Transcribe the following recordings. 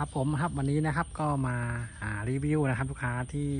ครับผมครับวันนี้นะครับก็มาารีวิวนะครับลูกค้าที่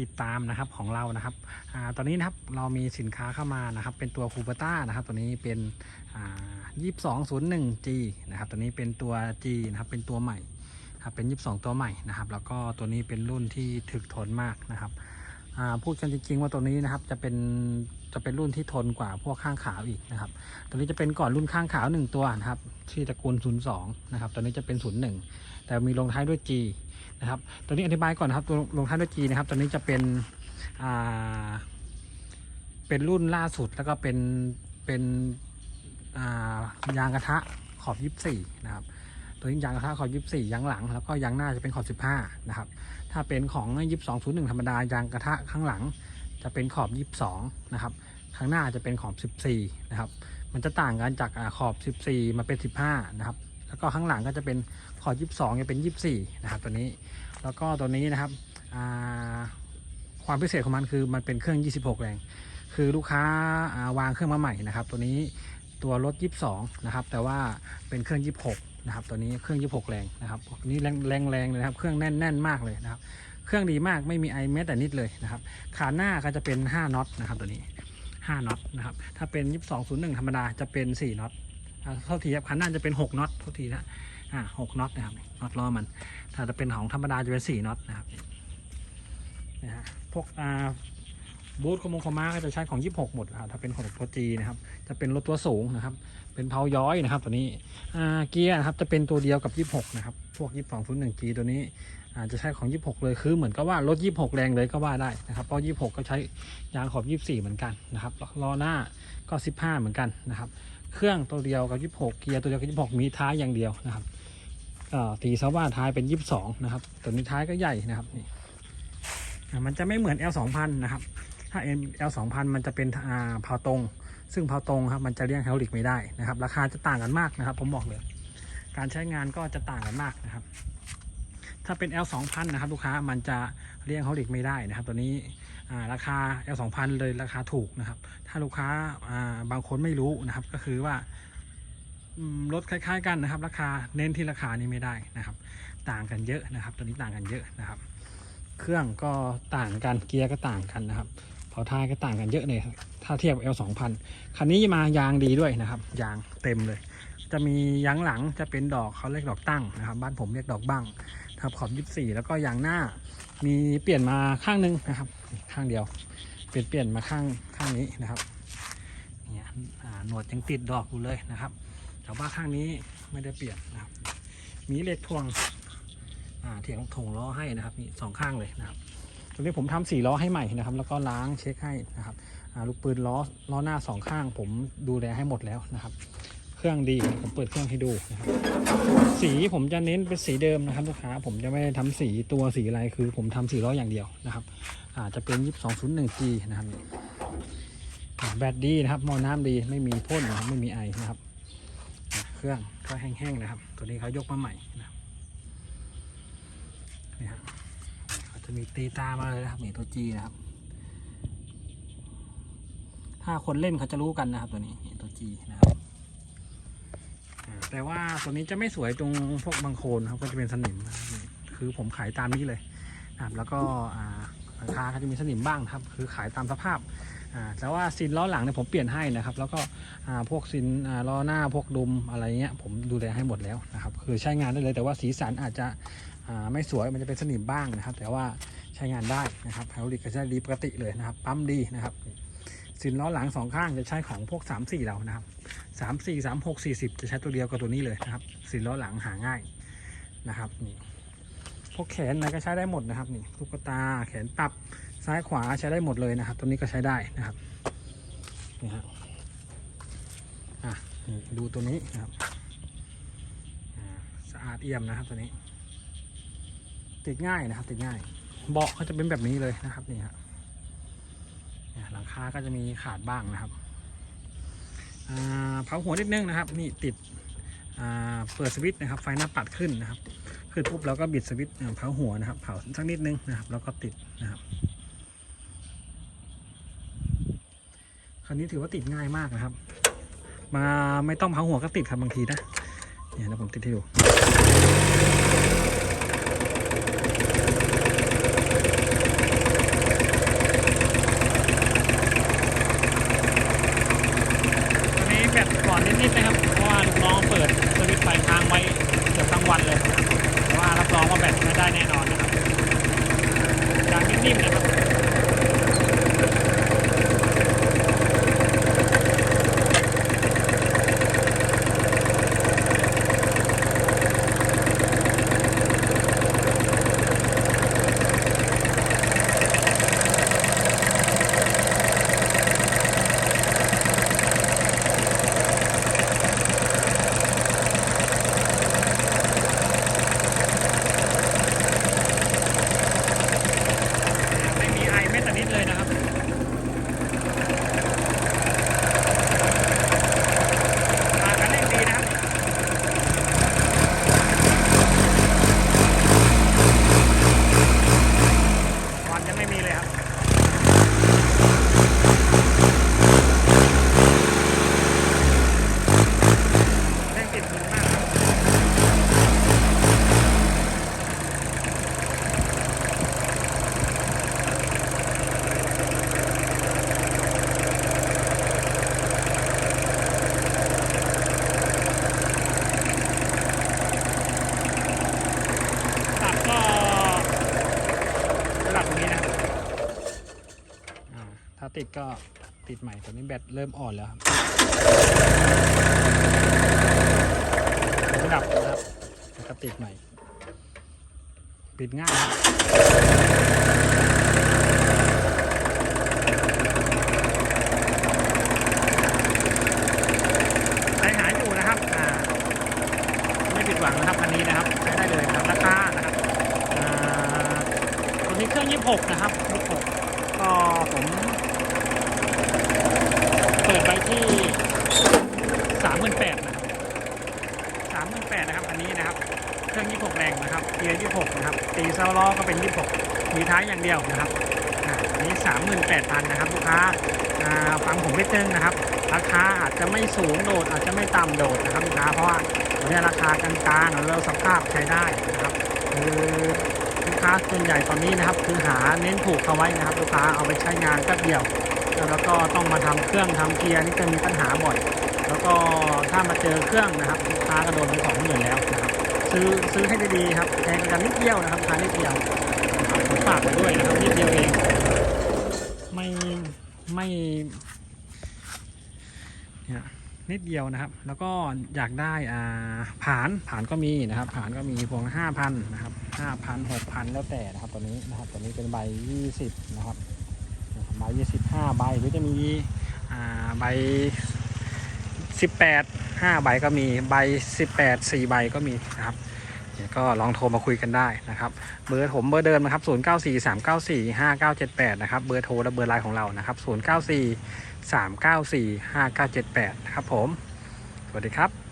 ติดตามนะครับของเรานะครับอตอนนี้นะครับเรามีสินค้าเข้ามานะครับ เป็นตัวคูเปต้านะครับ ตัวนี้เป็นยี่สองศูนย์หนึ่งจีนะครับตัวนี้เป็นตัว G นะครับเป็นตัวใหม่ครับเป็นยีิบสองตัวใหม่นะครับ แล้วก็ตัวนี้เป็นรุ่นที่ถึกทนมากนะครับ พูดกันจริงๆว่าตัวนี้นะครับจะเป็นจะเป็นรุ่นที่ทนกว่าพวกข้างขาวอีกนะครับ ตัวนี้จะเป็นก่อนรุ่นข้างขาวหนึ่งตัวนะครับที่ตระกูล 02 นะครับ ตัวนี้จะเป็น 01 แต่มีลงท้ายด้วย G นะครับ ตัวนี้อธิบายก่อนนะครับตัวลงท้ายด้วย G นะครับ ตัวนี้จะเป็นอ่าเป็นรุ่นล่าสุดแล้วก็เป็นเป็นอ่ายางกระทะขอบ 24 นะครับ ตัวนี้ยางกระทะขอบ 24ยางหลัง แล้วก็ยางหน้าจะเป็นขอบ 15 นะครับ ถ้าเป็นของ 2201 ธรรมดายางกระทะข้างหลัง จะเป็นขอบ 22 นะครับ ข้างหน้าจะเป็นขอบ 14 นะครับ มันจะต่างกันจากอาขอบ 14 มาเป็น 15 นะครับ แล้วก็ข้างหลังก็จะเป็นขอบ 22 จะเป็น 24 นะครับ ตัวนี้ แล้วก็ตัวนี้นะครับ ความพิเศษของมันคือมันเป็นเครื่อง 26 แรง คือลูกค้าาวางเครื่องมาใหม่นะครับ ตัวนี้ตัวรถ 22 นะครับ แต่ว่าเป็นเครื่อง 26 นะครับตัวนี้เครื่อง 26 แรงนะครับนี้แรงแรงแรงเลยนะครับ เครื่องแน่นแน่นมากเลยนะครับ เครื่องดีมากไม่มีไอแม้แต่นิดเลยนะครับ ขาหน้าก็จะเป็น 5น็อตนะครับตัวนี้ 5น็อตนะครับ ถ้าเป็น 2201 ธรรมดาจะเป็น 4น็อตเท่าทีครับคันหน้าจะเป็น 6น็อตเท่าทีนะอ่า6น็อตนะครับน็อตล้อมัน ถ้าจะเป็นของธรรมดาจะเป็น 4น็อตนะครับนะฮะพวกอ่า บูทคอมงคอมาก็จะใช้ของ 26 หมดอ่าถ้าเป็นของตัว G นะครับจะเป็นรถตัวสูงนะครับ เป็นเพาย้อยนะครับ ตัวนี้เกียร์นะครับจะเป็นตัวเดียวกับ 26 นะครับ พวก 2201G ตัวนี้อาจจะใช้ของ 26 เลยคือเหมือนกับว่ารถ 26 แรงเลยก็ว่าได้นะครับเพราะ 26 ก็ใช้ยางขอบ 24 เหมือนกันนะครับล้อหน้าก็ 15 เหมือนกันนะครับ เครื่องตัวเดียวกับ 26 เกียร์ตัวเดียวกับ 26 มีท้ายอย่างเดียวนะครับเอ่อตีซาว่าท้ายเป็น 22 นะครับตัวนี้ท้ายก็ใหญ่นะครับนี่อ่ามันจะไม่เหมือน L 2000 นะครับ ถ้า L 2000 มันจะเป็นอ่าเผาตรง ซึ่งเผาตรงครับมันจะเลี่ยงไฮดรอลิกไม่ได้นะครับ ราคาจะต่างกันมากนะครับ ผมบอกเลย การใช้งานก็จะต่างกันมากนะครับ ถ้าเป็น L 2000นะครับลูกค้ามันจะเลี่ยงไฮดรอลิกไม่ได้นะครับ ตัวนี้อ่าราคา L 2000เลยราคาถูกนะครับ ถ้าลูกค้าบางคนไม่รู้นะครับ ก็คือว่ารถคล้าย ๆ กันนะครับ ราคาเน้นที่ราคานี้ไม่ได้นะครับ ต่างกันเยอะนะครับ ตัวนี้ต่างกันเยอะนะครับ เครื่องก็ต่างกันเกียร์ก็ต่างกันนะครับาท้ายก็ต่างกันเยอะเลยครับ ถ้าเทียบกับ L 2 0 0คันนี้มายางดีด้วยนะครับ ยางเต็มเลย จะมียางหลังจะเป็นดอกเขาเรียกดอกตั้งนะครับ บ้านผมเรียกดอกบ้างครับขอบ 24 แล้วก็ยางหน้า มีเปลี่ยนมาข้างหนึงนะครับ ข้างเดียว เปลี่ยนเปลี่ยนมาข้างข้างนี้นะครับ เนี่ยหนวดยังติดดอกอยู่เลยนะครับ แต่ว่าข้างนี้ไม่ได้เปลี่ยนนะครับ มีเหล็กทวงเถียงถงล้อให้นะครับนี่สองข้างเลยนะครับ ตรงนี้ผมทำสี่ล้อให้ใหม่นะครับ แล้วก็ล้างเช็คให้นะครับลูกปืนล้อล้อหน้าสองข้าง ผมดูแลให้หมดแล้วนะครับ เครื่องดีผมเปิดเครื่องให้ดูนะครับสีผมจะเน้นเป็นสีเดิมนะครับลูกค้าผมจะไม่ได้ทำสีตัวสีอะไรคือ ผมทำสีล้ออย่างเดียวนะครับอาจจะเป็น 2201G นะครับนี่อ่าแบตดีนะครับมอน้ำดีไม่มีพ่นนะครับไม่มีไอนะครับ เครื่องก็แห้งๆนะครับ ตัวนี้เขายกมาใหม่นะครับนี่ครับเขา จะมีตีตามาเลยนะครับนี่ตัว G นะครับ ถ้าคนเล่นเขาจะรู้กันนะครับ ตัวนี้ตัว G นะครับแต่ว่าตัวนี้จะไม่สวยตรงพวกบางโคนครับก็จะเป็นสนิมคือผมขายตามนี้เลยนะครับ แล้วก็อ่าหลังคาก็จะมีสนิมบ้างครับ คือขายตามสภาพแต่ว่าซินล้อหลังเนี่ยผมเปลี่ยนให้นะครับ แล้วก็พวกซินล้อหน้าพวกดุมอะไรเงี้ยผมดูแลให้หมดแล้วนะครับ คือใช้งานได้เลยแต่ว่าสีสันอาจจะ ไม่สวยมันจะเป็นสนิมบ้างนะครับ แต่ว่าใช้งานได้นะครับไฮดรอลิกก็ใช้ดีปกติเลยนะครับปั๊มดีนะครับซินล้อหลังสองข้างจะใช้ของพวก 3 4เรานะครับสามสี่สามหกสี่สิบจะใช้ตัวเดียวกับตัวนี้เลยนะครับสีล้อหลังหาง่ายนะครับนี่พวกแขนอะก็ใช้ได้หมดนะครับนี่ลูกตาแขนปรับซ้ายขวาใช้ได้หมดเลยนะครับ ตัวนี้ก็ใช้ได้นะครับนี่ฮะอะดูตัวนี้นะครับสะอาดเอี่ยมนะครับตัวนี้ ติดง่ายนะครับ ติดง่ายเบาะก็จะเป็นแบบนี้เลยนะครับนี่ฮะหลังคาก็จะมีขาดบ้างนะครับเผาหัวนิดนึงนะครับ นี่ติดเปิดสวิตช์นะครับ ไฟหน้าปัดขึ้นนะครับขึ้นปุ๊บเราก็บิดสวิตช์เผาหัวนะครับ เผาสักนิดนึงนะครับ แล้วก็ติดนะครับคันนี้ถือว่าติดง่ายมากนะครับ มาไม่ต้องเผาหัวก็ติดครับบางทีนะเนี่ยนะผมติดให้ดู วันนี้แบตก่อนนิดๆนะครับ เพราะว่าลูกน้องเปิดสวิตช์ไฟค้างไว้เกือบทั้งวันเลยนะครับแต่ว่ารับรองว่าแบตไม่ได้แน่นอนนะครับ ยางนิ่มๆนะครับ ไม่มีไอแม้แต่นิดเลยนะครับมากันเร่งดีนะครับควันยังไม่มีเลยครับ เร่งติดมือมากครับ ตัดก็ระดับนี้นะครับอ่า ถ้าติดก็ติดใหม่ตอนนี้แบตเริ่มอ่อนแล้วครับระดับนะครับแล้วก็ติดใหม่ ปิดง่ายครับใครหาอยู่นะครับอ่าไม่ผิดหวังนะครับคันนี้นะครับใช้ได้เลยครับราคานะครับอ่าตัวนี้เครื่อง 26 นะครับ26ก็ผม เปิดไปที่38,000นะครับ38,000นะครับ อันนี้นะครับ เครื่อง26แรงนะครับเกียร์26นะครับ ตีเซาล้อก็เป็น26มีท้ายอย่างเดียวนะครับอันนี้38,000นแปดพันนะครับลูกค้าฟังผมนิดนึงนะครับ ราคาอาจจะไม่สูงโดด อาจจะไม่ต่ำโดดนะครับลูกค้าเพราะว่าตัวเนี้ยราคากลางๆแล้วสภาพใช้ได้นะครับคือลูกค้าส่วนใหญ่ตอนนี้นะครับ คือหาเน้นถูกเอาไว้นะครับ ลูกค้าเอาไปใช้งานแป๊บเดียว แล้วก็ต้องมาทำเครื่องทำเกียร์นี่จะมีปัญหาบ่อย แล้วก็ถ้ามาเจอเครื่องนะครับลูกค้าก็โดนไปสองหมื่นแล้วนะครับ ซื้อซื้อให้ดีๆครับแพงกันนิดเดียวนะครับราคานิดเดียวฝากไปด้วยนะครับนิดเดียวเองไม่ไม่เนี่ยนิดเดียวนะครับ แล้วก็อยากได้อ่าผานผานก็มีนะครับ ผานก็มีพวงห้าพันนะครับห้าพันหกพันแล้วแต่นะครับตัวนี้นะครับตัวนี้เป็นใบยี่สิบนะครับ ใบยี่สิบห้าใบหรือจะมีใบสิบแปดห้าใบก็มีใบสิบแปดสี่ใบก็มีนะครับเดี๋ยวก็ลองโทรมาคุยกันได้นะครับ เบอร์ผมเบอร์เดิมนะครับ 0 9 4 3 9 4 5 9 7 8 นะครับ เบอร์โทรและเบอร์ไลน์ของเรานะครับ 0 9 4 3 9 4 5 9 7 8 นะครับผม สวัสดีครับ